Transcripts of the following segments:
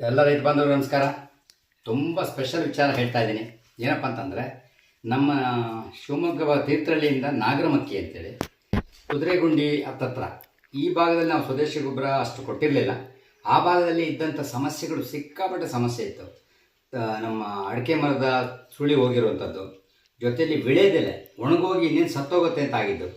ಎಲ್ಲ ರೈತ ಬಾಂಧವರು ನಮಸ್ಕಾರ. ತುಂಬ ಸ್ಪೆಷಲ್ ವಿಚಾರ ಹೇಳ್ತಾ ಇದ್ದೀನಿ. ಏನಪ್ಪ ಅಂತಂದರೆ, ನಮ್ಮ ಶಿವಮೊಗ್ಗ ತೀರ್ಥಹಳ್ಳಿಯಿಂದ ನಾಗರಮಕ್ಕಿ ಅಂತೇಳಿ ಕುದುರೆಗುಂಡಿ ಹತ್ತತ್ರ, ಈ ಭಾಗದಲ್ಲಿ ನಾವು ಸ್ವದೇಶಿ ಗೊಬ್ಬರ ಅಷ್ಟು ಕೊಟ್ಟಿರಲಿಲ್ಲ. ಆ ಭಾಗದಲ್ಲಿ ಇದ್ದಂಥ ಸಮಸ್ಯೆಗಳು ಸಿಕ್ಕಾಪಟ್ಟೆ ಸಮಸ್ಯೆ ಇತ್ತು. ನಮ್ಮ ಅಡಿಕೆ ಮರದ ಸುಳಿ ಹೋಗಿರುವಂಥದ್ದು ಜೊತೆಯಲ್ಲಿ ವಿಳೆದೆಲೆ ಒಣಗೋಗಿ ಇನ್ನೇನು ಸತ್ತೋಗುತ್ತೆ ಅಂತ ಆಗಿದ್ದು,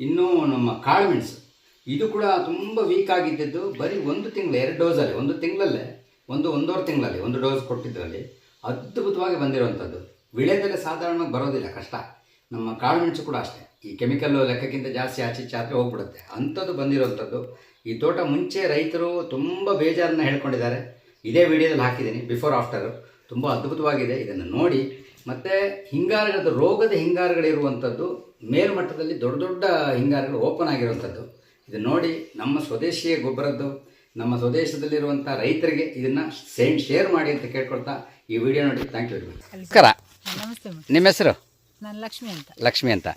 ಇನ್ನೂ ನಮ್ಮ ಕಾಳುಮೆಣಸು ಇದು ಕೂಡ ತುಂಬ ವೀಕ್ ಆಗಿದ್ದದ್ದು ಬರೀ ಒಂದು ತಿಂಗಳು, ಎರಡು ಡೋಸಲ್ಲಿ ಒಂದು ತಿಂಗಳಲ್ಲೇ ಒಂದು ಒಂದೂವರೆ ತಿಂಗಳಲ್ಲಿ, ಒಂದು ಡೋಸ್ ಕೊಟ್ಟಿದ್ದರಲ್ಲಿ ಅದ್ಭುತವಾಗಿ ಬಂದಿರುವಂಥದ್ದು. ವಿಳೆದೆಲೆ ಸಾಧಾರಣವಾಗಿ ಬರೋದಿಲ್ಲ, ಕಷ್ಟ. ನಮ್ಮ ಕಾಳುಮೆಣಸು ಕೂಡ ಅಷ್ಟೇ. ಈ ಕೆಮಿಕಲ್ಲು ಲೆಕ್ಕಕ್ಕಿಂತ ಜಾಸ್ತಿ ಆಚೆ ಚಾತ್ರೆ ಹೋಗ್ಬಿಡುತ್ತೆ. ಅಂಥದ್ದು ಬಂದಿರುವಂಥದ್ದು. ಈ ತೋಟ ಮುಂಚೆ ರೈತರು ತುಂಬ ಬೇಜಾರನ್ನ ಹೇಳ್ಕೊಂಡಿದ್ದಾರೆ. ಇದೇ ವಿಡಿಯೋದಲ್ಲಿ ಹಾಕಿದ್ದೀನಿ, ಬಿಫೋರ್ ಆಫ್ಟರು. ತುಂಬ ಅದ್ಭುತವಾಗಿದೆ. ಇದನ್ನು ನೋಡಿ. ಮತ್ತು ಹಿಂಗಾರಗಳದ್ದು ರೋಗದ ಹಿಂಗಾರಗಳಿರುವಂಥದ್ದು, ಮೇಲ್ಮಟ್ಟದಲ್ಲಿ ದೊಡ್ಡ ದೊಡ್ಡ ಹಿಂಗಾರಗಳು ಓಪನ್ ಆಗಿರುವಂಥದ್ದು. ಇದು ನೋಡಿ ನಮ್ಮ ಸ್ವದೇಶಿಯ ಗೊಬ್ಬರದ್ದು. ನಮ್ಮ ಸ್ವದೇಶದಲ್ಲಿರುವಂಥ ರೈತರಿಗೆ ಇದನ್ನು ಸೆಂಡ್ ಶೇರ್ ಮಾಡಿ ಅಂತ ಕೇಳ್ಕೊಳ್ತಾ ಈ ವಿಡಿಯೋ ನೋಡಿ. ಥ್ಯಾಂಕ್ ಯು ವೆರಿ ಮಚ್ ನಮಸ್ಕಾರ. ನಮಸ್ತೆ ಮೇಡಮ್. ನಿಮ್ಮ ಹೆಸರು? ನಾನು ಲಕ್ಷ್ಮಿ ಅಂತ. ಲಕ್ಷ್ಮಿ ಅಂತ.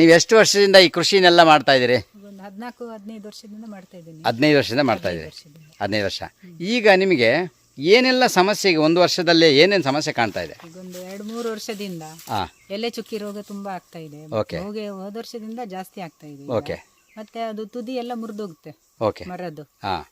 ನೀವು ಎಷ್ಟು ವರ್ಷದಿಂದ ಈ ಕೃಷಿನೆಲ್ಲ ಮಾಡ್ತಾ ಇದ್ದೀರಿ? ಒಂದು ಹದಿನಾಲ್ಕು ಹದಿನೈದು ವರ್ಷದಿಂದ ಮಾಡ್ತಾ ಇದ್ದೀನಿ. ಹದಿನೈದು ವರ್ಷದಿಂದ ಮಾಡ್ತಾ ಇದ್ದೀರಿ. ವರ್ಷದಿಂದ. ಹದಿನೈದು ವರ್ಷ. ಈಗ ನಿಮಗೆ ಏನೆಲ್ಲ ಸಮಸ್ಯೆಗೆ ಒಂದು ವರ್ಷದಲ್ಲೇ ಏನೇನು ಸಮಸ್ಯೆ ಕಾಣ್ತಾ ಇದೆ? ಈಗ ಒಂದು ಎರಡು ಮೂರು ವರ್ಷದಿಂದ ಹಾಂ ಎಲೆ ಚುಕ್ಕಿ ರೋಗ ತುಂಬಾ ಆಗ್ತಾ ಇದೆ. Okay. ಹೋಗಿ ಹೋದ ವರ್ಷದಿಂದ ಜಾಸ್ತಿ ಆಗ್ತಾ ಇದೆ ಈಗ. ಓಕೆ. ಮತ್ತೆ ಅದು ತುದಿ ಎಲ್ಲ ಮುರಿದೋಗುತ್ತೆ ಓಕೆ. ಮರದ್ದು. ಹಾಂ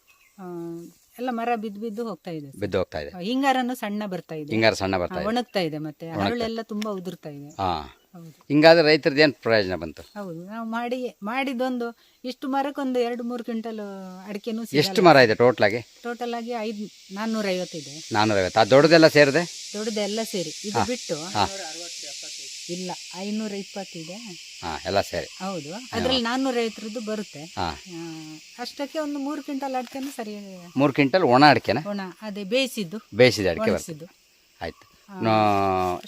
ಎಲ್ಲ ಮರ ಬಿದ್ದು ಬಿದ್ದು ಹೋಗ್ತಾ ಇದೆ ಬಿದ್ದು ಹೋಗ್ತಾ ಇದೆ. ಹಿಂಗಾರನು ಸಣ್ಣ ಬರ್ತಾ ಇದೆ. ಹಿಂಗಾರ ಸಣ್ಣ ಬರ್ತಾ ಇದೆ. ಒಣಗ್ತಾ ಇದೆ ಮತ್ತೆ. ಅರಳೆಲ್ಲ ತುಂಬಾ ಉದುರ್ತಾ ಇದೆ. ಹಾ. ಹೌದು. ಹಿಂಗಾದ್ರೆ ರೈತರದ್ದು ಏನು ಪ್ರಯೋಜನ ಬಂತು? ಹೌದು. ನಾವು ಮಾಡಿ ಮಾಡಿದೊಂದು ಇಷ್ಟು ಮರಕ್ಕೊಂದು ಎರಡು ಮೂರು ಕ್ವಿಂಟಲ್ ಅಡಿಕೆನೂ ಎಷ್ಟು ಮರ ಇದೆ ಟೋಟ್ಲಾಗಿ ಟೋಟಲ್ ಆಗಿ ಐದು ನಾನ್ನೂರ ಐವತ್ತಿದೆ ನಾನ್ನೂರೈವತ್ತು. ಆ ದೊಡ್ಡದೆಲ್ಲ ಸೇರಿದೆ? ದೊಡ್ಡದೆಲ್ಲ ಸೇರಿ. ಇದು ಬಿಟ್ಟು ಇಲ್ಲ ಐನೂರ ಇಪ್ಪತ್ತಿದೆ ಹಾಂ ಎಲ್ಲ ಸರಿ. ಹೌದು ಅದ್ರಲ್ಲಿ ನಾನ್ನೂರ ಐವತ್ತರದ್ದು ಬರುತ್ತೆ. ಹಾಂ. ಆ, ಅಷ್ಟಕ್ಕೆ ಒಂದು ಮೂರು ಕ್ವಿಂಟಲ್ ಅಡಿಕೆನೂ ಸರಿ ಮೂರು ಕ್ವಿಂಟಲ್ ಒಣ ಅಡಿಕೆನ? ಒಣ ಅದೇ ಬೇಯಿಸಿದ್ದು ಬೇಯಿಸಿದ ಅಡಿಕೆ ಬರ್ತದೆ. ಒಣಗಿಸಿದ್ದು ಆಯ್ತು.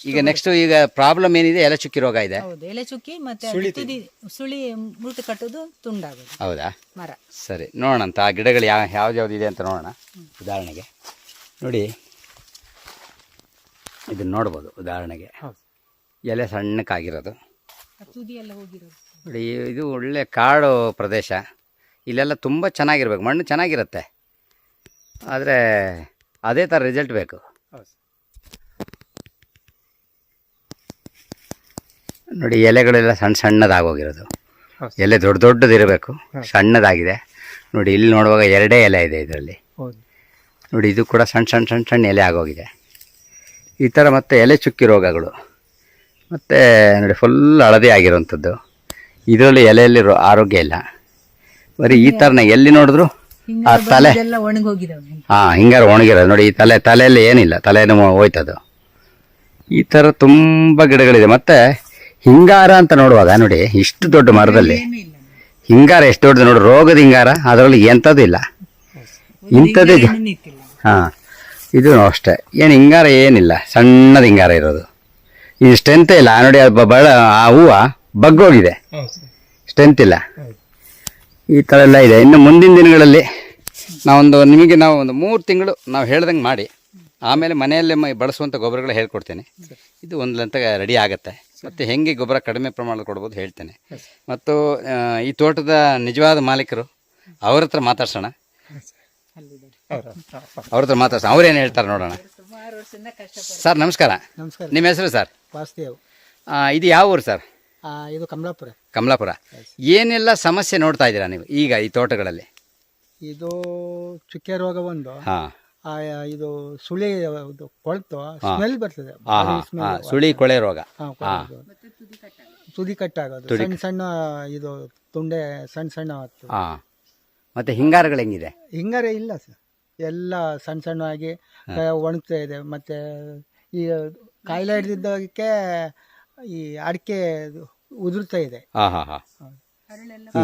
ಈಗ ನೆಕ್ಸ್ಟ್ ಈಗ ಪ್ರಾಬ್ಲಮ್ ಏನಿದೆ? ಎಲೆ ಚುಕ್ಕಿ ರೋಗ ಇದೆ. ಹೌದು ಎಲೆ ಚುಕ್ಕಿ ಮತ್ತೆ ಅದು ತುದಿ ಸುಳಿ ಮುಟ್ಟು ಕಟ್ಟೋದು ತುಂಡಾಗೋದು. ಹೌದಾ? ಮರ. ಸರಿ ನೋಡೋಣ ಅಂತ ಆ ಗಿಡಗಳು ಯಾವ ಯಾವ್ದು ಇದೆ ಅಂತ ನೋಡೋಣ. ಉದಾಹರಣೆಗೆ ನೋಡಿ ಇದನ್ನ ನೋಡ್ಬೋದು ಉದಾಹರಣೆಗೆ. ಎಲೆ ಸಣ್ಣಕ್ಕಾಗಿರೋದು. ಹೋಗಿರೋದು. ನೋಡಿ ಇದು ಒಳ್ಳೆ ಕಾಡು ಪ್ರದೇಶ. ಇಲ್ಲೆಲ್ಲ ತುಂಬ ಚೆನ್ನಾಗಿರ್ಬೇಕು. ಮಣ್ಣು ಚೆನ್ನಾಗಿರುತ್ತೆ. ಆದರೆ ಅದೇ ಥರ ರಿಸಲ್ಟ್ ಬೇಕು. ನೋಡಿ ಎಲೆಗಳೆಲ್ಲ ಸಣ್ಣ ಸಣ್ಣದಾಗೋಗಿರೋದು. ಎಲೆ ದೊಡ್ಡ ದೊಡ್ಡದಿರಬೇಕು. ಸಣ್ಣದಾಗಿದೆ. ನೋಡಿ ಇಲ್ಲಿ ನೋಡುವಾಗ ಎರಡೇ ಎಲೆ ಇದೆ ಇದರಲ್ಲಿ. ನೋಡಿ ಇದು ಕೂಡ ಸಣ್ಣ ಸಣ್ಣ ಸಣ್ಣ ಸಣ್ಣ ಎಲೆ ಆಗೋಗಿದೆ. ಈ ಥರ ಮತ್ತೆ ಎಲೆ ಚುಕ್ಕಿ ರೋಗಗಳು. ಮತ್ತು ನೋಡಿ ಫುಲ್ ಹಳದಿ ಆಗಿರೋವಂಥದ್ದು ಇದರಲ್ಲಿ ಎಲೆಯಲ್ಲಿ ಆರೋಗ್ಯ ಇಲ್ಲ. ಬರೀ ಈ ಥರನ ಎಲ್ಲಿ ನೋಡಿದ್ರು ಆ ತಲೆ. ಹಾಂ ಹಿಂಗಾರು ಒಣಗಿರೋದು. ನೋಡಿ ಈ ತಲೆ ತಲೆಯಲ್ಲಿ ಏನಿಲ್ಲ. ತಲೆನೂ ಹೋಯ್ತದು. ಈ ಥರ ತುಂಬ ಗಿಡಗಳಿದೆ. ಮತ್ತು ಹಿಂಗಾರ ಅಂತ ನೋಡುವಾಗ ನೋಡಿ ಇಷ್ಟು ದೊಡ್ಡ ಮರದಲ್ಲಿ ಹಿಂಗಾರ ಎಷ್ಟು ದೊಡ್ಡದು ನೋಡಿ. ರೋಗದ ಹಿಂಗಾರ. ಅದರಲ್ಲಿ ಎಂಥದ್ದು ಇಲ್ಲ. ಇಂಥದ್ದೇ ಹಾಂ ಇದು ಅಷ್ಟೇ. ಏನು ಹಿಂಗಾರ ಏನಿಲ್ಲ. ಸಣ್ಣದ ಹಿಂಗಾರ ಇರೋದು. ಇದು ಸ್ಟ್ರೆಂತ್ ಇಲ್ಲ. ನೋಡಿ ಅದು ಬ- ಬಳ ಆ ಹೂವು ಬಗ್ಗೋಗಿದೆ. ಸ್ಟ್ರೆಂತ್ ಇಲ್ಲ. ಈ ಥರ ಎಲ್ಲ ಇದೆ. ಇನ್ನು ಮುಂದಿನ ದಿನಗಳಲ್ಲಿ ನಾವೊಂದು ನಿಮಗೆ ನಾವು ಒಂದು ಮೂರು ತಿಂಗಳು ನಾವು ಹೇಳ್ದಂಗೆ ಮಾಡಿ ಆಮೇಲೆ ಮನೆಯಲ್ಲೇ ಮ ಬಳಸುವಂಥ ಗೊಬ್ಬರಗಳು ಹೇಳ್ಕೊಡ್ತೇನೆ. ಇದು ಒಂದು ಅಂತ ರೆಡಿ ಆಗುತ್ತೆ. ಮತ್ತು ಹೆಂಗೆ ಗೊಬ್ಬರ ಕಡಿಮೆ ಪ್ರಮಾಣದಲ್ಲಿ ಕೊಡ್ಬೋದು ಹೇಳ್ತೇನೆ. ಮತ್ತು ಈ ತೋಟದ ನಿಜವಾದ ಮಾಲೀಕರು ಅವ್ರ ಹತ್ರ ಮಾತಾಡ್ಸೋಣ. ಅವ್ರ ಹತ್ರ ಮಾತಾಡ್ಸೋಣ. ಅವ್ರೇನು ಹೇಳ್ತಾರೆ ನೋಡೋಣ. ವರ್ಷದಿಂದ ಸರ್ ನಮಸ್ಕಾರ. ನಮಸ್ಕಾರ. ನಿಮ್ಮ ಹೆಸರು ಸರ್? ವಾಸುದೇವ್. ಆ, ಇದು ಯಾವ ಊರು ಸರ್? ಆ, ಇದು ಕಮಲಾಪುರ. ಕಮಲಾಪುರ. ಏನೆಲ್ಲ ಸಮಸ್ಯೆ ನೋಡ್ತಾ ಇದ್ದೀರಾ ನೀವು ಈಗ ಈ ತೋಟಗಳಲ್ಲಿ? ಇದು ಚುಕ್ಕೆ ರೋಗ ಒಂದು ಹಾಂ. ಆ, ಇದು ಸುಳಿ ಇದು ಕೊಳ್ತು ಸ್ಮೆಲ್ ಬರ್ತದೆ. ಹಾಂ ಹಾಂ ಸುಳಿ ಕೊಳೆ ರೋಗ. ಕೊಳ್ತು. ತುದಿ ಕಟ್ಟಾಗೋದು. ಸಣ್ಣ ಸಣ್ಣ ಇದು ತುಂಡೆ ಸಣ್ಣ ಸಣ್ಣ ಆಗ್ತದೆ. ಹಾಂ. ಮತ್ತು ಹಿಂಗಾರಗಳು ಹೆಂಗಿದೆ? ಹಿಂಗಾರೆ ಇಲ್ಲ ಸರ್. ಎಲ್ಲ ಸಣ್ಣ ಸಣ್ಣವಾಗಿ ಒಣಗ್ತಾ ಇದೆ. ಮತ್ತೆ ಈ ಕಾಯಿಲೆ ಹಿಡಿದಿದ್ದಕ್ಕೆ ಈ ಅಡಿಕೆ ಉದುರ್ತಾ ಇದೆ. ಹಾಂ ಹಾಂ ಹಾಂ.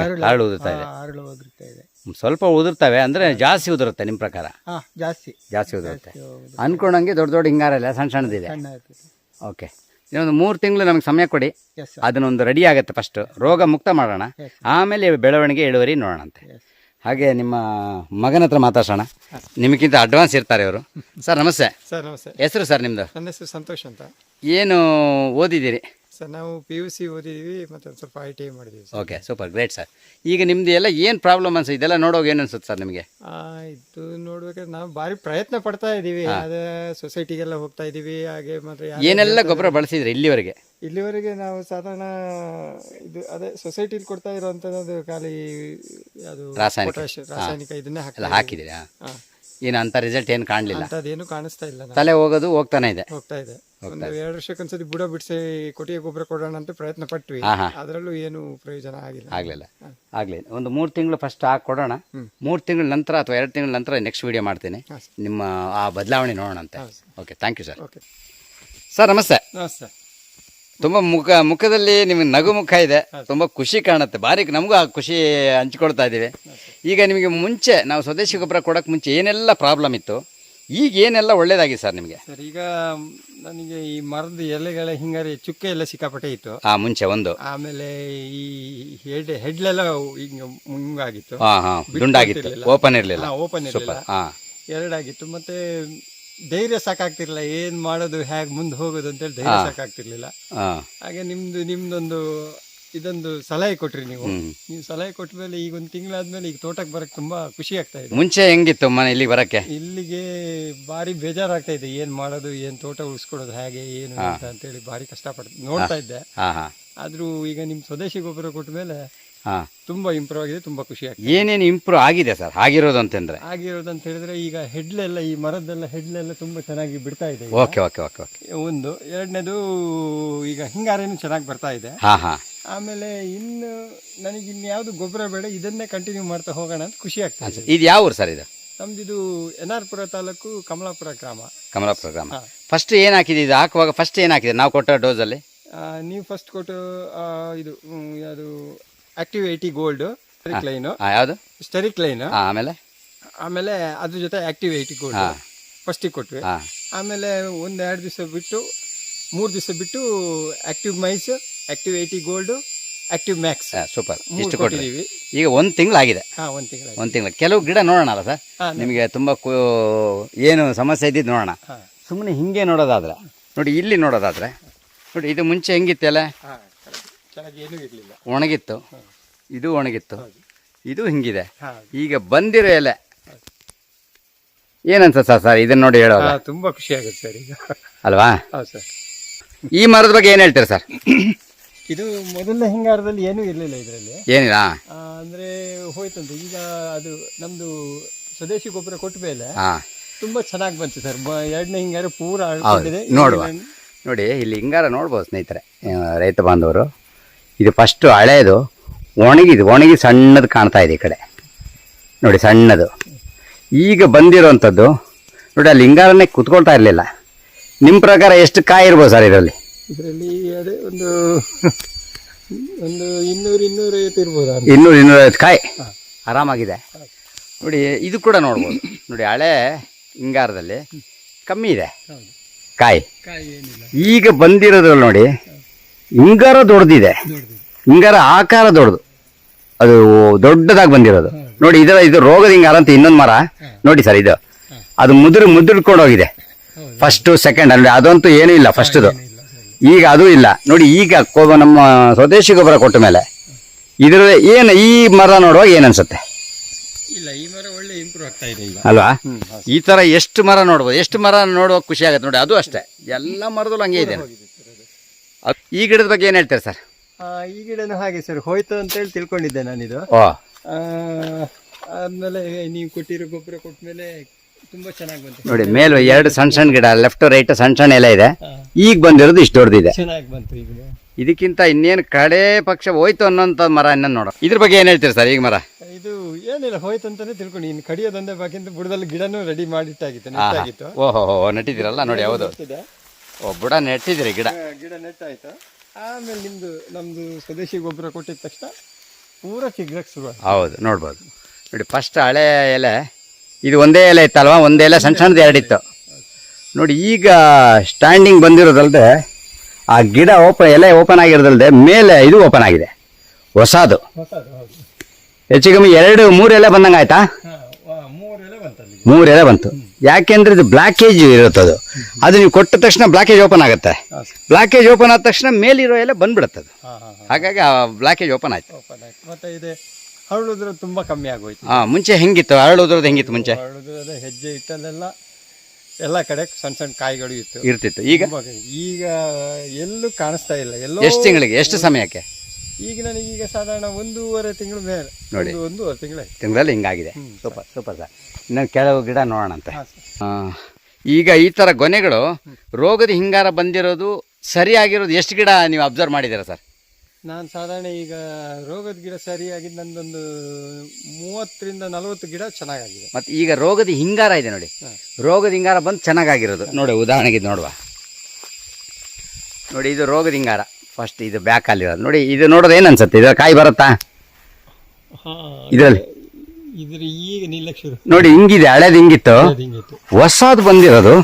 ಹರಳು ಹರಳು ಉದುರ್ತಾ ಇದೆ. ಅರಳು ಉದುರ್ತಾ ಇದೆ. ಸ್ವಲ್ಪ ಉದುರ್ತವೆ ಅಂದ್ರೆ ಜಾಸ್ತಿ ಉದುರುತ್ತೆ ನಿಮ್ಮ ಪ್ರಕಾರ? ಹಾ ಜಾಸ್ತಿ. ಜಾಸ್ತಿ ಉದುರುತ್ತೆ. ಅನ್ಕೊಂಡಂಗೆ ದೊಡ್ಡ ದೊಡ್ಡ ಹಿಂಗಾರ ಇಲ್ಲ ಸಣ್ಣ ಸಣ್ಣದಿದೆ. ಓಕೆ ಇನ್ನೊಂದು ಮೂರು ತಿಂಗಳು ನಮಗೆ ಸಮಯ ಕೊಡಿ. ಅದನ್ನೊಂದು ರೆಡಿ ಆಗುತ್ತೆ ಫಸ್ಟ್ ರೋಗ ಮುಕ್ತ ಮಾಡೋಣ. ಆಮೇಲೆ ಬೆಳವಣಿಗೆ ಇಳುವರಿ ನೋಡೋಣಂತೆ. ಹಾಗೆ ನಿಮ್ಮ ಮಗನ ಹತ್ರ ಮಾತಾಡ್ಸೋಣ. ನಿಮಗಿಂತ ಅಡ್ವಾನ್ಸ್ ಇರ್ತಾರೆ ಅವರು ಸರ್ ನಮಸ್ತೆ. ಸರ್ ನಮಸ್ತೆ. ಹೆಸರು ಸರ್ ನಿಮ್ಮದು ನನ್ನ ಹೆಸರು ಸಂತೋಷ್ ಅಂತ. ಏನು ಓದಿದ್ದೀರಿ? ಸರ್ ನಾವು ಪಿ ಯು ಸಿ ಓದಿದ್ದೀವಿ ಮತ್ತೆ ಒಂದು ಸ್ವಲ್ಪ ಐ ಟಿ ಐ ಮಾಡಿದ್ದೀವಿ sir okay super great sir ಈಗ ನಿಮ್ದು ಎಲ್ಲ ಏನು ಪ್ರಾಬ್ಲಮ್ ಅನ್ಸ ಇದೆಲ್ಲ ನೋಡೋಕೆ ಏನು ಅನ್ಸುತ್ತೆ ಸರ್ ನಿಮಗೆ? ಆ, ಇದು ನೋಡ್ಬೇಕಾದ್ರೆ ನಾವು ಭಾರಿ ಪ್ರಯತ್ನ ಪಡ್ತಾ ಇದ್ದೀವಿ ಅದೇ ಸೊಸೈಟಿಗೆಲ್ಲ ಹೋಗ್ತಾ ಇದ್ದೀವಿ ಹಾಗೆ ಮತ್ತೆ ಯಾರು ಏನೆಲ್ಲ ಗೊಬ್ಬರ ಬಳಸಿದ್ರಿ ಇಲ್ಲಿವರೆಗೆ? ಇಲ್ಲಿವರೆಗೆ ನಾವು ಸಾಧಾರಣ ಇದು ಅದೇ ಸೊಸೈಟಿಲಿ ಕೊಡ್ತಾ ಇರುವಂತದ್ದು ಖಾಲಿ ಅದು ರಾಸಾಯನಿಕ. ರಾಸಾಯನಿಕ ಇದನ್ನೇ ಎಲ್ಲ ಹಾಕ್ತಾ ಹಾಕಿದ್ದೀರಾ? ಹಾ. ಏನು ಅಂತ ರಿಸಲ್ಟ್ ಏನು ಕಾಣಲಿಲ್ಲ? ಅಂತದೇನು ಕಾಣಿಸ್ತಾ ಇಲ್ಲ. ತಲೆ ಹೋಗೋದು ಹೋಗ್ತಾನೆ ಇದೆ. ಹೋಗ್ತಾ ಇದೆ. ಒಂದು ಎರಡು ವರ್ಷಕ್ಕೊಂದ್ಸತಿ ಬುಡ ಬಿಡಿಸಿ ಕೊಟ್ಟಿಗೆ ಗೊಬ್ಬರ ಕೊಡೋಣ ಅಂತ ಪ್ರಯತ್ನ ಪಟ್ವಿ. ಹಾ, ಹಾ. ಅದರಲ್ಲೂ ಏನು ಪ್ರಯೋಜನ ಆಗಿಲ್ಲ. ಆಗಲಿಲ್ಲ. ಆಗ್ಲಿ ಒಂದು ಮೂರು ತಿಂಗಳು ಫಸ್ಟ್ ಹಾಕಿ ಕೊಡೋಣ. ಮೂರು ತಿಂಗಳ ನಂತರ ಅಥವಾ ಎರಡು ತಿಂಗಳ ನಂತರ ನೆಕ್ಸ್ಟ್ ವಿಡಿಯೋ ಮಾಡ್ತೀನಿ. ನಿಮ್ಮ ಆ ಬದಲಾವಣೆ ನೋಡೋಣ ಅಂತ okay thank you sir okay sir ನಮಸ್ತೆ. ನಮಸ್ತೆ. ತುಂಬ ಮುಖ ಮುಖದಲ್ಲಿ ನಿಮಗೆ ನಗು ಮುಖ ಇದೆ. ತುಂಬಾ ಖುಷಿ ಕಾಣುತ್ತೆ. ಭಾರಿ ನಮಗೂ ಆ ಖುಷಿ ಹಂಚ್ಕೊಳ್ತಾ ಇದ್ದೀವಿ ಈಗ ನಿಮಗೆ ಮುಂಚೆ ನಾವು ಸ್ವದೇಶಿ ಗೊಬ್ಬರ ಕೊಡೋಕೆ ಮುಂಚೆ ಏನೆಲ್ಲ ಪ್ರಾಬ್ಲಮ್ ಇತ್ತು? ಈಗ ಏನೆಲ್ಲ ಒಳ್ಳೇದಾಗಿದೆ ಸರ್ ನಿಮಗೆ? ಸರ್ ಈಗ ನನಗೆ ಈ ಮರದ ಎಲೆಗಳ ಹಿಂಗಾರಿ ಚುಕ್ಕೆ ಎಲ್ಲ ಸಿಕ್ಕಾಪಟ್ಟೆ ಇತ್ತು. ಆ ಮುಂಚೆ ಒಂದು. ಆಮೇಲೆ ಈ ಹೆಡ್ ಹೆಡ್ಲೆಲ್ಲ ಹಿಂಗ ಮುಂಗಾಗಿತ್ತು. ಹಾಂ ಹಾಂ. ದುಂಡಾಗಿತ್ತು. ಓಪನ್ ಇರಲಿಲ್ಲ. ಓಪನ್ ಇರಲಿಲ್ಲ. ಎರಡಾಗಿತ್ತು. ಮತ್ತೆ ಧೈರ್ಯ ಸಾಕಾಗ್ತಿರ್ಲಿಲ್ಲ. ಏನ್ ಮಾಡೋದು ಹೇಗೆ ಮುಂದೆ ಹೋಗೋದು ಅಂತೇಳಿ ಧೈರ್ಯ ಸಾಕಾಗ್ತಿರ್ಲಿಲ್ಲ. ಹಾಗೆ ನಿಮ್ದು ನಿಮ್ದೊಂದು ಇದೊಂದು ಸಲಹೆ ಕೊಟ್ರಿ ನೀವು. ನೀವು ಸಲಹೆ ಕೊಟ್ಟ ಮೇಲೆ ಈಗ ಒಂದು ತಿಂಗಳಾದ್ಮೇಲೆ ಈಗ ತೋಟಕ್ಕೆ ಬರಕ್ ತುಂಬಾ ಖುಷಿ ಆಗ್ತಾ ಇದೆ. ಮುಂಚೆ ಹೆಂಗಿತ್ತು ಮನೆ ಇಲ್ಲಿ ಬರಕ್ಕೆ? ಇಲ್ಲಿಗೆ ಬಾರಿ ಬೇಜಾರಾಗ್ತಾ ಇದೆ. ಏನ್ ಮಾಡೋದು ಏನ್ ತೋಟ ಉಳಿಸ್ಕೊಡೋದು ಹೇಗೆ ಏನು ಅಂತ ಅಂತೇಳಿ ಭಾರಿ ಕಷ್ಟಪಡ್ತ ನೋಡ್ತಾ ಇದ್ದೆ. ಆದ್ರೂ ಈಗ ನಿಮ್ ಸ್ವದೇಶಿ ಗೊಬ್ಬರ ಕೊಟ್ಟ ಮೇಲೆ ಹಾಂ. ತುಂಬಾ ಇಂಪ್ರೂವ್ ಆಗಿದೆ ತುಂಬಾ ಖುಷಿ ಆಗ್ತದೆ. ಏನೇನು ಇಂಪ್ರೂವ್ ಆಗಿದೆ ಸರ್? ಆಗಿರೋದು ಅಂತಂದ್ರೆ? ಆಗಿರೋದು ಅಂತ ಹೇಳಿದ್ರೆ ಈಗ ಹೆಡ್ಲೆಲ್ಲ ಈ ಮರದ್ದೆಲ್ಲ ಹೆಡ್ಲೆಲ್ಲ ತುಂಬಾ ಚೆನ್ನಾಗಿ ಬಿಡ್ತಾ ಇದೆ ಈಗ. Okay okay okay okay. ಒಂದು ಎರಡನೇದು ಈಗ ಹಿಂಗಾರೇನು ಚೆನ್ನಾಗಿ ಬರ್ತಾ ಇದೆ. ಹಾಂ ಹಾಂ. ಆಮೇಲೆ ಇನ್ನು ನನಗೆ ಇನ್ಯಾವುದು ಗೊಬ್ಬರ ಬೇಡ ಇದನ್ನೇ ಕಂಟಿನ್ಯೂ ಮಾಡ್ತಾ ಹೋಗೋಣ ಅಂತ ಖುಷಿ ಆಗ್ತದೆ ಇದು. ಯಾವ ಊರು ಸರ್ ಇದು? ನಮ್ದಿದು ಎನ್ ಆರ್ ಪುರ ತಾಲೂಕು ಕಮಲಾಪುರ ಗ್ರಾಮ. ಕಮಲಾಪುರ ಗ್ರಾಮ. ಹಾ. ಫಸ್ಟ್ ಏನು ಹಾಕಿದೆ ಇದು ಹಾಕುವಾಗ ಫಸ್ಟ್ ಏನು ಹಾಕಿದೆ ನಾವು ಕೊಟ್ಟ ಡೋಸಲ್ಲಿ ಅಲ್ಲಿ? ನೀವು ಫಸ್ಟ್ ಕೊಟ್ಟು ಆ, ಇದು ಅದು ಆಕ್ಟಿವ್ ಏಯ್ಟಿ ಗೋಲ್ಡ್ ಸ್ಟೆರಿಕ್ ಯಾವ್ದು ಸ್ಟರಿಕ್ ಯಾವುದು? ಸ್ಟೆರಿಕ್ ಲೈನ್ ಹಾಂ ಆಮೇಲೆ? ಆಮೇಲೆ ಅದ್ರ ಜೊತೆ ಆಕ್ಟಿವ್ ಏಯ್ಟಿ ಗೋಲ್ಡ್ ಫಸ್ಟಿಗೆ ಕೊಟ್ವಿ. ಹಾಂ. ಆಮೇಲೆ ಒಂದು ಎರಡು ದಿವಸ ಬಿಟ್ಟು ಮೂರು ದಿವಸ ಬಿಟ್ಟು active mice active eighty gold active max super ಮೂರು ಇಷ್ಟು ಕೊಟ್ಟಿದ್ದೀವಿ ಈಗ ಒಂದು ತಿಂಗಳಾಗಿದೆ. ಹಾಂ ಒಂದು ತಿಂಗಳ ಒಂದು ತಿಂಗಳು ಕೆಲವು ಗಿಡ ನೋಡೋಣ ಅಲ್ಲ ಸರ್? ಹಾ, ನಿಮಗೆ ತುಂಬ ಕು ಏನು ಸಮಸ್ಯೆ ಇದ್ದಿದ್ದು ನೋಡೋಣ. ಹಾಂ. ಸುಮ್ಮನೆ ಹಿಂಗೆ ನೋಡೋದಾದ್ರೆ ನೋಡಿ ಇಲ್ಲಿ ನೋಡೋದಾದ್ರೆ ನೋಡಿ ಇದು ಮುಂಚೆ ಹೆಂಗಿತ್ತಲ್ಲ? ಹಾಂ. ಕೆಳಗೆ ಏನೂ ಇರಲಿಲ್ಲ. ಒಣಗಿತ್ತು. ಇದು ಒಣಗಿತ್ತು. ಇದು ಹಿಂಗಿದೆ. ಈಗ ಬಂದಿರೋ ಎಲೆ. ಏನಂತ ಸರ್ ಸರ್ ಇದನ್ನ ನೋಡಿ ಹೇಳೋದು ತುಂಬಾ ಖುಷಿ ಆಗುತ್ತೆ ಸರ್ ಈಗ. ಅಲ್ವಾ? ಹೌದು ಸರ್. ಈ ಮರದ ಬಗ್ಗೆ ಏನು ಹೇಳ್ತೀರಾ ಸರ್? ಇದು ಮೊದಲನೇ ಹಿಂಗಾರದಲ್ಲಿ ಏನೂ ಇರಲಿಲ್ಲ ಇದರಲ್ಲಿ. ಏನಿಲ್ಲ? ಅಂದ್ರೆ ಹೋಯ್ತಂತ. ಈಗ ಅದು ನಮ್ದು ಸ್ವದೇಶಿ ಗೊಬ್ಬರ ಕೊಟ್ಟ ಮೇಲೆ ತುಂಬಾ ತುಂಬ ಚೆನ್ನಾಗಿ ಬಂತು ಸರ್. ಎರಡನೇ ಹಿಂಗಾರ ಪೂರ ನೋಡುವ. ನೋಡಿ ಇಲ್ಲಿ ಹಿಂಗಾರ ನೋಡ್ಬೋದು ಸ್ನೇಹಿತರೆ ರೈತ ಬಾಂಧವರು. ಇದು ಫಸ್ಟು ಹಳೇದು. ಒಣಗಿದು ಒಣಗಿ ಸಣ್ಣದು ಕಾಣ್ತಾ ಇದೆ ಈ ಕಡೆ. ನೋಡಿ ಸಣ್ಣದು. ಈಗ ಬಂದಿರೋವಂಥದ್ದು ನೋಡಿ ಅಲ್ಲಿ ಹಿಂಗಾರನೇ ಕುತ್ಕೊಳ್ತಾ ಇರಲಿಲ್ಲ. ನಿಮ್ಮ ಪ್ರಕಾರ ಎಷ್ಟು ಕಾಯಿ ಇರ್ಬೋದು ಸರ್ ಇದರಲ್ಲಿ? ಇದರಲ್ಲಿ ಅದೇ ಒಂದು ಒಂದು ಇನ್ನೂರು ಇನ್ನೂರೈವತ್ತು ಇರ್ಬೋದು ಇನ್ನೂರು ಇನ್ನೂರೈವತ್ತು ಕಾಯಿ? ಆರಾಮಾಗಿದೆ. ನೋಡಿ ಇದು ಕೂಡ ನೋಡ್ಬೋದು. ನೋಡಿ ಹಳೆ ಹಿಂಗಾರದಲ್ಲಿ ಕಮ್ಮಿ ಇದೆ. ಕಾಯಿ. ಈಗ ಬಂದಿರೋದ್ರಲ್ಲಿ ನೋಡಿ ಹಿಂಗಾರ ದೊಡ್ಡದಿದೆ. ಹಿಂಗಾರ ಆಕಾರ ದೊಡ್ಡದು. ಅದು ದೊಡ್ಡದಾಗಿ ಬಂದಿರೋದು. ನೋಡಿ ಇದರ ಇದು ರೋಗದ ಹಿಂಗಾರ ಅಂತ ಇನ್ನೊಂದು ಮರ. ನೋಡಿ ಸರ್ ಇದು. ಅದು ಮುದುರು ಮುದುರ್ಕೊಂಡು ಹೋಗಿದೆ ಫಸ್ಟು ಸೆಕೆಂಡ್ ಅಲ್ಲಿ ಅದಂತೂ ಏನೂ ಇಲ್ಲ ಫಸ್ಟ್ದು ಈಗ ಅದು ಇಲ್ಲ. ನೋಡಿ ಈಗ ಕೊ- ನಮ್ಮ ಸ್ವದೇಶಿ ಗೊಬ್ಬರ ಕೊಟ್ಟ ಮೇಲೆ ಇದ್ರ ಏನು ಈ ಮರ ನೋಡುವಾಗ ಏನು ಅನ್ಸುತ್ತೆ? ಇಲ್ಲ ಈ ಮರ ಒಳ್ಳೆ ಇಂಪ್ರೂವ್ ಆಗ್ತಾ ಇದೆ ಈಗ. ಅಲ್ವಾ? ಈ ತರ ಎಷ್ಟು ಮರ ನೋಡ್ಬೋದು ಎಷ್ಟು ಮರ ನೋಡುವಾಗ ಖುಷಿ ಆಗುತ್ತೆ ನೋಡಿ ಅದು ಅಷ್ಟೇ. ಎಲ್ಲ ಮರದಲ್ಲೂ ಹಂಗೆ ಇದೆ. ಈ ಗಿಡದ ಬಗ್ಗೆ ಏನು ಹೇಳ್ತಾರೆ ಸರ್? ಈ ಗಿಡನೂ ಹಾಗೆ ಸರ್ ಹೋಯ್ತು ಅಂತ ಹೇಳಿ ತಿಳ್ಕೊಂಡಿದ್ದೆ ನಾನಿದು. ಆಮೇಲೆ ಆ, ಆದ್ಮೇಲೆ ನೀವು ಕೊಟ್ಟಿರೋ ಗೊಬ್ಬರ ಕೊಟ್ಟಮೇಲೆ ತುಂಬಾ ಚೆನ್ನಾಗಿ ಬಂತು. ನೋಡಿ ಮೇಲು ಎರಡು ಸಣ್ಣ ಸಣ್ಣ ಗಿಡ ಲೆಫ್ಟ್ ರೈಟ್ ಸಣ್ಣ ಸಣ್ಣ ಎಲ್ಲ ಇದೆ. ಈಗ ಬಂದಿರೋದು ಇಷ್ಟು ದೊಡ್ಡದಿದೆ. ಚೆನ್ನಾಗಿ ಬಂತು ಈಗ. ಇದಕ್ಕಿಂತ ಇನ್ನೇನು ಕಡೆ ಪಕ್ಷ ಹೋಯ್ತು ಅನ್ನೋಂಥ ಮರ ಇನ್ನೊಂದು ನೋಡೋ ಇದ್ರ ಬಗ್ಗೆ ಏನು ಹೇಳ್ತೀರಿ ಸರ್ ಈಗ ಮರ? ಇದು ಏನಿಲ್ಲ ಹೋಯ್ತು ಅಂತಾನೆ ತಿಳ್ಕೊಂಡು. ಇನ್ನು ಕಡಿಯೋದಂದ್ರೆ ಬಾಕಿ ಬುಡದಲ್ಲಿ ಗಿಡನೂ ರೆಡಿ ಮಾಡಿಟ್ಟಾಗಿತ್ತು ನೆಟ್ಟಾಗಿತ್ತು. ಓಹೋ ಹೋ ನೆಟ್ಟಿದ್ದೀರಲ್ಲ? ನೋಡಿ ಹೌದು. ಓ ಬುಡ ನೆಟ್ಟಿದ್ರಿ ಗಿಡ. ಗಿಡ ನೆಟ್ಟಾಯ್ತು? ಆಮೇಲೆ ನಿಮ್ದು ನಮ್ದು ಸ್ವದೇಶಿ ಗೊಬ್ಬರ ಕೊಟ್ಟಿದ ತಕ್ಷಣ ಪೂರ ಚಿಗ್ರಕ್ಕೆ ಶುರು ಹೌದು ನೋಡ್ಬೋದು. ನೋಡಿ ಫಸ್ಟ್ ಹಳೆ ಎಲೆ ಇದು ಒಂದೇ ಎಲೆ ಇತ್ತಲ್ವಾ? ಒಂದೇ ಎಲೆ ಸಣ್ಣ ಸಣ್ಣದು ಎರಡಿತ್ತು. ನೋಡಿ ಈಗ ಸ್ಟ್ಯಾಂಡಿಂಗ್ ಬಂದಿರೋದಲ್ಲದೆ ಆ ಗಿಡ ಓಪನ್ ಎಲೆ ಓಪನ್ ಆಗಿರೋದಲ್ಲದೆ ಮೇಲೆ ಇದು ಓಪನ್ ಆಗಿದೆ. ಹೊಸದು. ಹೆಚ್ಚು ಕಮ್ಮಿ ಎರಡು ಮೂರು ಎಲೆ ಬಂದಂಗೆ ಆಯ್ತಾ ಮೂರು ಎಲೆ ಬಂತು. ಯಾಕೆಂದ್ರೆ ಇದು ಬ್ಲಾಕೇಜ್ ಇರುತ್ತದು. ಅದು ನೀವು ಕೊಟ್ಟ ತಕ್ಷಣ ಬ್ಲಾಕೇಜ್ ಓಪನ್ ಆಗುತ್ತೆ. ಹಾಂ ಬ್ಲಾಕೇಜ್ ಓಪನ್ ಆದ ತಕ್ಷಣ ಮೇಲಿರೋ ಎಲ್ಲ ಬಂದ್ಬಿಡುತ್ತೆ ಅದು ಹಾಂ ಹಾಂ ಹಾಂ. ಹಾಗಾಗಿ ಆ ಬ್ಲಾಕೇಜ್ ಓಪನ್ ಆಯ್ತು. ಮತ್ತೆ ಇದೆ ಹರಳುದ್ರ ತುಂಬಾ ಕಮ್ಮಿ ಆಗೋಯ್ತು. ಆ ಮುಂಚೆ ಹೆಂಗಿತ್ತು? ಹರಳುದ್ರದ್ದು ಹೆಂಗಿತ್ತು ಮುಂಚೆ? ಹೆಜ್ಜೆ ಇಟ್ಟಲ್ಲೆಲ್ಲ ಎಲ್ಲ ಕಡೆ ಸಣ್ಣ ಸಣ್ಣ ಕಾಯಿಗಳು ಇತ್ತು. ಇರ್ತಿತ್ತು. ಈಗ? ಈಗ ಎಲ್ಲೂ ಕಾಣಿಸ್ತಾ ಇಲ್ಲ. ಎಲ್ಲೋ ಎಷ್ಟು ತಿಂಗಳಿಗೆ? ಎಷ್ಟು ಸಮಯಕ್ಕೆ? ಈಗ ನನಗೆ ಈಗ ಸಾಧಾರಣ ಒಂದೂವರೆ ತಿಂಗಳು ಮೇಲೆ. ನೋಡಿ. ಒಂದು ಒಂದೂವರೆ ತಿಂಗಳು ತಿಂಗಳಲ್ಲಿ ಹಿಂಗಾಗಿದೆ. Super super sir. ಇನ್ನು ಕೆಲವು ಗಿಡ ನೋಡೋಣಂತೆ. ಹಾಂ ಈಗ ಈ ಥರ ಗೊನೆಗಳು ರೋಗದ ಹಿಂಗಾರ ಬಂದಿರೋದು ಸರಿಯಾಗಿರೋದು ಎಷ್ಟು ಗಿಡ ನೀವು ಅಬ್ಸರ್ವ್ ಮಾಡಿದ್ದೀರಾ ಸರ್? ನಾನು ಸಾಧಾರಣ ಈಗ ರೋಗದ ಗಿಡ ಸರಿಯಾಗಿ ನಂದೊಂದು ಮೂವತ್ತರಿಂದ ನಲವತ್ತು ಗಿಡ ಚೆನ್ನಾಗಾಗಿದೆ. ಮತ್ತು ಈಗ ರೋಗದ ಹಿಂಗಾರ ಇದೆ ನೋಡಿ. ರೋಗದ ಹಿಂಗಾರ ಬಂದು ಚೆನ್ನಾಗಾಗಿರೋದು. ನೋಡಿ ಉದಾಹರಣೆಗೆ ಇದು ನೋಡುವ. ನೋಡಿ ಇದು ರೋಗದ ಹಿಂಗಾರ. ಫಸ್ಟ್ ಇದು ಬ್ಯಾಕಲ್ಲಿರೋದು ನೋಡಿ ಇದು ನೋಡೋದು ಏನು ಅನ್ಸುತ್ತೆ? ಇದರ ಕಾಯಿ ಬರುತ್ತಾ? ಇದರಲ್ಲಿ. ಇದ್ರ ಈಗ ನಿರ್ಲಕ್ಷ್ಯ ನೋಡಿ ಹಿಂಗಿದೆ ಹಳೇದು ಹಿಂಗಿತ್ತು. ಹಿಂಗಿತ್ತು. ಹೊಸದು ಬಂದಿರೋದು.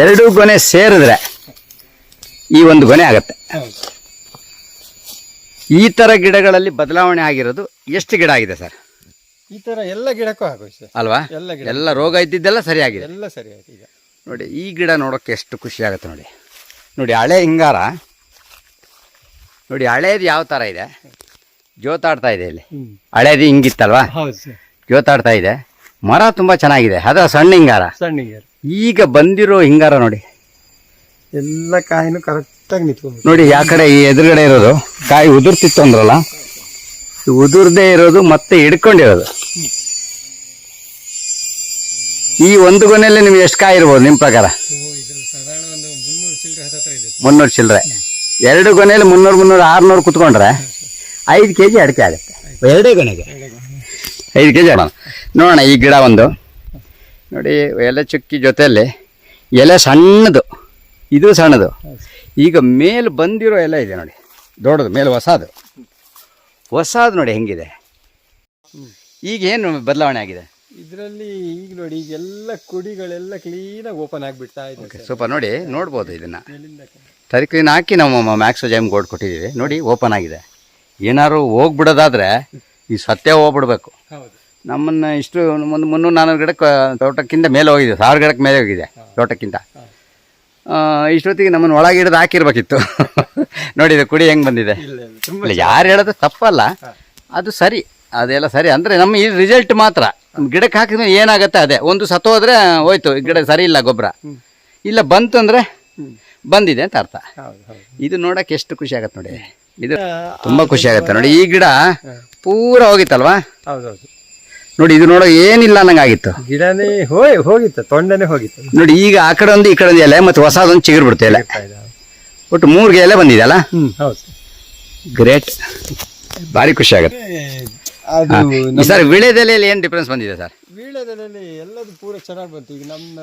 ಎರಡು ಗೊನೆ ಸೇರಿದ್ರೆ ಈ ಒಂದು ಗೊನೆ ಆಗತ್ತೆ. ಹೌದು. ಈ ಥರ ಗಿಡಗಳಲ್ಲಿ ಬದಲಾವಣೆ ಆಗಿರೋದು ಎಷ್ಟು ಗಿಡ ಆಗಿದೆ ಸರ್? ಈ ತರ ಎಲ್ಲ ಗಿಡಕ್ಕೂ ಆಗೋಯ್ತು ಸರ್. ಅಲ್ವಾ? ಎಲ್ಲ ಗಿಡ. ಎಲ್ಲ ರೋಗ ಇದ್ದಿದ್ದೆಲ್ಲ ಸರಿಯಾಗಿದೆ. ಎಲ್ಲ ಸರಿ ಆಯ್ತು ಈಗ. ನೋಡಿ ಈ ಗಿಡ ನೋಡೋಕ್ಕೆ ಎಷ್ಟು ಖುಷಿ ಆಗುತ್ತೆ ನೋಡಿ. ನೋಡಿ ಹಳೆ ಹಿಂಗಾರ. ನೋಡಿ ಹಳೇದು ಯಾವ ಥರ ಇದೆ? ಜೋತಾಡ್ತಾ ಇದೆ ಇಲ್ಲಿ. ಹಳೇದು ಹಿಂಗಿತ್ತಲ್ವಾ? ಹೌದು ಸರ್. ಜೋತಾಡ್ತಾ ಇದೆ. ಮರ ತುಂಬಾ ಚೆನ್ನಾಗಿದೆ. ಅದು ಸಣ್ಣ ಹಿಂಗಾರ. ಸಣ್ಣಿಗೆ ಈಗ ಬಂದಿರೋ ಹಿಂಗಾರ ನೋಡಿ. ಎಲ್ಲ ಕಾಯಿನೂ ಕರೆಕ್ಟಾಗಿ ನಿಂತ್ಕೊಂಡು ನೋಡಿ ಯಾವ ಕಡೆ ಈ ಎದುರುಗಡೆ ಇರೋದು? ಕಾಯಿ ಉದುರ್ತಿತ್ತು ಅಂದ್ರಲ್ಲ? ಉದುರ್ದೇ ಇರೋದು ಮತ್ತೆ ಹಿಡ್ಕೊಂಡಿರೋದು. ಈ ಒಂದು ಗೊನೆಯಲ್ಲಿ ನಿಮ್ಗೆ ಎಷ್ಟು ಕಾಯಿ ಇರ್ಬೋದು ನಿಮ್ಮ ಪ್ರಕಾರ? ಮುನ್ನೂರು ಚಿಲ್ಲರೆ. ಎರಡು ಗೊನೆಯಲ್ಲಿ ಮುನ್ನೂರು ಮುನ್ನೂರು ಆರುನೂರು ಕುತ್ಕೊಂಡ್ರೆ ಐದು ಕೆ ಜಿ ಅಡಿಕೆ ಆಗುತ್ತೆ. ಎರಡೇ ಗೊನೆಗೆ ಐದು ಕೆ ಜಿ ಅಡೋಣ ನೋಡೋಣ ಈ ಗಿಡ ಒಂದು. ನೋಡಿ ಎಲೆ ಚುಕ್ಕಿ ಜೊತೆಯಲ್ಲಿ ಎಲೆ ಸಣ್ಣದು. ಇದು ಸಣ್ಣದು. ಈಗ ಮೇಲೆ ಬಂದಿರೋ ಎಲೆ ಇದೆ ನೋಡಿ. ದೊಡ್ಡದು ಮೇಲೆ ಹೊಸದು. ಹೊಸದು ನೋಡಿ ಹೆಂಗಿದೆ. ಈಗ ಏನು ಬದಲಾವಣೆ ಆಗಿದೆ? ಇದರಲ್ಲಿ ಈಗ ನೋಡಿ ಈಗೆಲ್ಲ ಕುಡಿಗಳೆಲ್ಲ ಕ್ಲೀನಾಗಿ ಓಪನ್ ಆಗಿಬಿಡ್ತಾ ಇದೆ. ಸೂಪರ್ ನೋಡಿ ನೋಡ್ಬೋದು ಇದನ್ನ. ತರಿ ಕ್ಲೀನ್ ತರಿಕ್ಲೀನ್ ಹಾಕಿ ನಾವು ಮ್ಯಾಕ್ಸೋ ಜೈಮ್ ಗೋಡ್ ಕೊಟ್ಟಿದ್ದೀವಿ. ನೋಡಿ ಓಪನ್ ಆಗಿದೆ. ಏನಾದ್ರು ಹೋಗ್ಬಿಡೋದಾದ್ರೆ ಈ ಸತ್ಯ ಹೋಗ್ಬಿಡ್ಬೇಕು. ನಮ್ಮನ್ನು ಇಷ್ಟು ಒಂದು ಮುನ್ನೂರು ನಾನ್ನೂರು ಗಿಡಕ್ಕೆ ತೋಟಕ್ಕಿಂತ ಮೇಲೆ ಹೋಗಿದೆ ಸಾವಿರ ಗಿಡಕ್ಕೆ ಮೇಲೆ ಹೋಗಿದೆ ತೋಟಕ್ಕಿಂತ. ಇಷ್ಟೊತ್ತಿಗೆ ನಮ್ಮನ್ನು ಒಳಗೆ ಹಿಡಿದು ಹಾಕಿರ್ಬೇಕಿತ್ತು. ನೋಡಿದೆ ಕುಡಿ ಹೆಂಗೆ ಬಂದಿದೆ. ಇಲ್ಲ ಯಾರು ಹೇಳೋದು ತಪ್ಪಲ್ಲ. ಅದು ಸರಿ ಅದೆಲ್ಲ ಸರಿ. ಅಂದರೆ ನಮ್ಮ ಈ ರಿಸಲ್ಟ್ ಮಾತ್ರ. ಗಿಡಕ್ಕೆ ಹಾಕಿದ್ರೆ ಏನಾಗುತ್ತೆ ಅದೇ. ಒಂದು ಸತ್ತೋದ್ರೆ ಹೋಯ್ತು ಈ ಗಿಡ ಸರಿ ಇಲ್ಲ ಗೊಬ್ಬರ. ಇಲ್ಲ ಬಂತು ಅಂದರೆ ಬಂದಿದೆ ಅಂತ ಅರ್ಥ. ಇದು ನೋಡೋಕೆ ಎಷ್ಟು ಖುಷಿ ಆಗತ್ತೆ ನೋಡಿ. ಇದು ತುಂಬಾ ಖುಷಿ ಆಗತ್ತೆ. ನೋಡಿ ಈ ಗಿಡ ಪೂರ ಹೋಗಿತ್ತಲ್ವಾ? ಹೌದೌದು. ಹೌದು ನೋಡಿ ಇದು ನೋಡೋ ಏನಿಲ್ಲ ಅನ್ನಂಗಾಗಿತ್ತು. ಗಿಡನೇ ಹೋಯ್ ಹೋಗಿತ್ತು ತೊಂಡನೆ ಹೋಗಿತ್ತು. ನೋಡಿ ಈಗ ಆ ಕಡೆ ಒಂದು ಈ ಕಡೆ ಒಂದು ಎಲೆ ಮತ್ತೆ ಹೊಸದೊಂದು ಚಿಗುರು ಬಿಡುತ್ತೆ ಎಲೆ ಒಟ್ಟು ಮೂರು ಎಲೆ ಬಂದಿದೆ ಅಲ್ಲ? ಹೌದು. ಗ್ರೇಟ್ ಭಾರಿ ಖುಷಿ ಆಗುತ್ತೆ. ಸರ್ ವಿಳೆದೆಲೆಯಲ್ಲಿ ಏನು ಡಿಫ್ರೆನ್ಸ್ ಬಂದಿದೆ ಸರ್? ವೀಳ್ಯದೆಲೆಯಲ್ಲಿ ಎಲ್ಲದು ಪೂರ ಚೆನ್ನಾಗಿ ಬಂತು. ಈಗ ನಮ್ಮ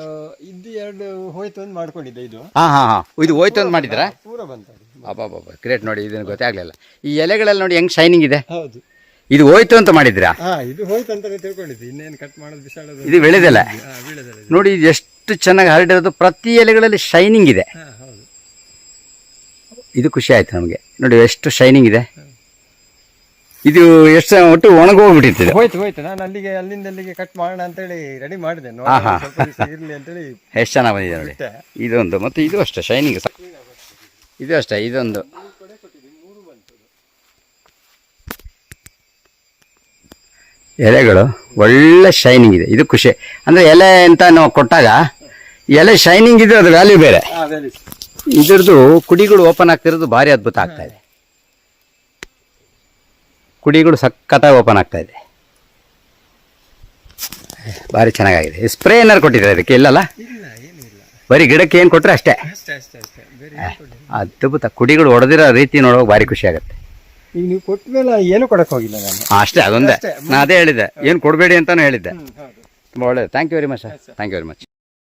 ಇದ್ದು ಎರಡು ಹೋಯ್ತು ಅಂತ ಮಾಡ್ಕೊಂಡಿದ್ದೆ ಇದು. ಹಾ ಹಾ ಹಾಂ. ಇದು ಹೋಯ್ತು ಅಂತ ಮಾಡಿದ್ರಾ ಪೂರ ಬಂತು ಅದು. ಅಬ್ಬಾ ಗ್ರೇಟ್ ನೋಡಿ ಇದನ್ನು ಗೊತ್ತೇ ಆಗಲಿಲ್ಲ. ಈ ಎಲೆಗಳಲ್ಲಿ ನೋಡಿ ಹೆಂಗ್ ಶೈನಿಂಗ್ ಇದೆ? ಹೌದು. ಇದು ಹೋಯ್ತು ಅಂತ ಮಾಡಿದ್ರಾ ಹಾ ಇದು ಹೋಯ್ತು ಅಂತ ತಿಳ್ಕೊಂಡಿದ್ದೆ ಇನ್ನೇನು ಕಟ್ ಮಾಡೋದು ಬಿಸಾಡೋದು ಇದು ಬೆಳೆದಲ್ಲ? ಹಾ ನೋಡಿ ಇದು. ಎಷ್ಟು ಚೆನ್ನಾಗಿ ಹರಡಿರೋದು ಪ್ರತಿ ಎಲೆಗಳಲ್ಲಿ ಶೈನಿಂಗ್ ಇದೆ. ಹಾ ಹೌದು. ಇದು ಖುಷಿ ಆಯ್ತು ನಮಗೆ. ನೋಡಿ ಎಷ್ಟು ಶೈನಿಂಗ್ ಇದೆ. ಇದು ಎಷ್ಟು ಒಟ್ಟು ಒಣಗೋಗ್ಬಿಟ್ಟಿತ್ತು ಹೋಯ್ತು ಹೋಯ್ತು. ನಾನು ಅಲ್ಲಿಗೆ ಅಲ್ಲಿಂದ ಅಲ್ಲಿಗೆ ಕಟ್ ಮಾಡೋಣ ಅಂತೇಳಿ ರೆಡಿ ಮಾಡಿದೆ. ನೋಡೋಣ ಸ್ವಲ್ಪ ದಿವಸ ಇರ್ಲಿ ಅಂತೇಳಿ ಎಷ್ಟು ಚೆನ್ನಾಗಿ ಬಂದಿದೆ ನೋಡಿ. ಬಿಟ್ಟೆ. ಇದೊಂದು ಮತ್ತು ಇದು ಅಷ್ಟೇ ಶೈನಿಂಗ್ ಇದು ಅಷ್ಟೇ ಇದೊಂದು. ಎಲೆಗಳು ಒಳ್ಳೆ ಶೈನಿಂಗ್ ಇದೆ. ಇದು ಖುಷಿ. ಅಂದರೆ ಎಲೆ ಅಂತ ನಾವು ಕೊಟ್ಟಾಗ ಎಲೆ ಶೈನಿಂಗ್ ಇದೆ ಅದು ವ್ಯಾಲ್ಯೂ ಬೇರೆ. ಇದ್ರದ್ದು ಕುಡಿಗಳು ಓಪನ್ ಆಗ್ತಿರೋದು ಭಾರಿ ಅದ್ಭುತ ಆಗ್ತಾ ಇದೆ. ಕುಡಿಗಳು ಸಖತ್ತಾಗಿ ಓಪನ್ ಆಗ್ತಾ ಇದೆ. ಭಾರಿ ಚೆನ್ನಾಗಿದೆ ಸ್ಪ್ರೇ ಏನಾರು ಕೊಟ್ಟಿದ್ದಾರೆ ಅದಕ್ಕೆ ಇಲ್ಲಲ್ಲ? ಬರೀ ಗಿಡಕ್ಕೆ ಏನು ಕೊಟ್ಟರೆ ಅಷ್ಟೇ. ಅಷ್ಟೇ ಅಷ್ಟೇ ಅಷ್ಟೇ. ಬೇರೆ ಏನು ಕೊಡ್ಲಿಲ್ಲ. ಅದ್ಭುತ. ಕುಡಿಗಳು ಹೊಡೆದಿರೋ ರೀತಿ ನೋಡೋಕೆ ಭಾರಿ ಖುಷಿ ಆಗುತ್ತೆ. ಈಗ ನೀವು ಕೊಟ್ಟ ಮೇಲೆ ಏನು ಕೊಡಕ್ ಹೋಗಿಲ್ಲ ನಾನು? ಅಷ್ಟೇ ಅದೊಂದೇ. ಅಷ್ಟೇ. ನಾನು ಅದೇ ಹೇಳಿದ್ದೆ ಏನು ಕೊಡಬೇಡಿ ಅಂತಾನು ಹೇಳಿದ್ದೆ. ಹೌದು. ತುಂಬ ಒಳ್ಳೆಯದು thank you very much sir thank you very much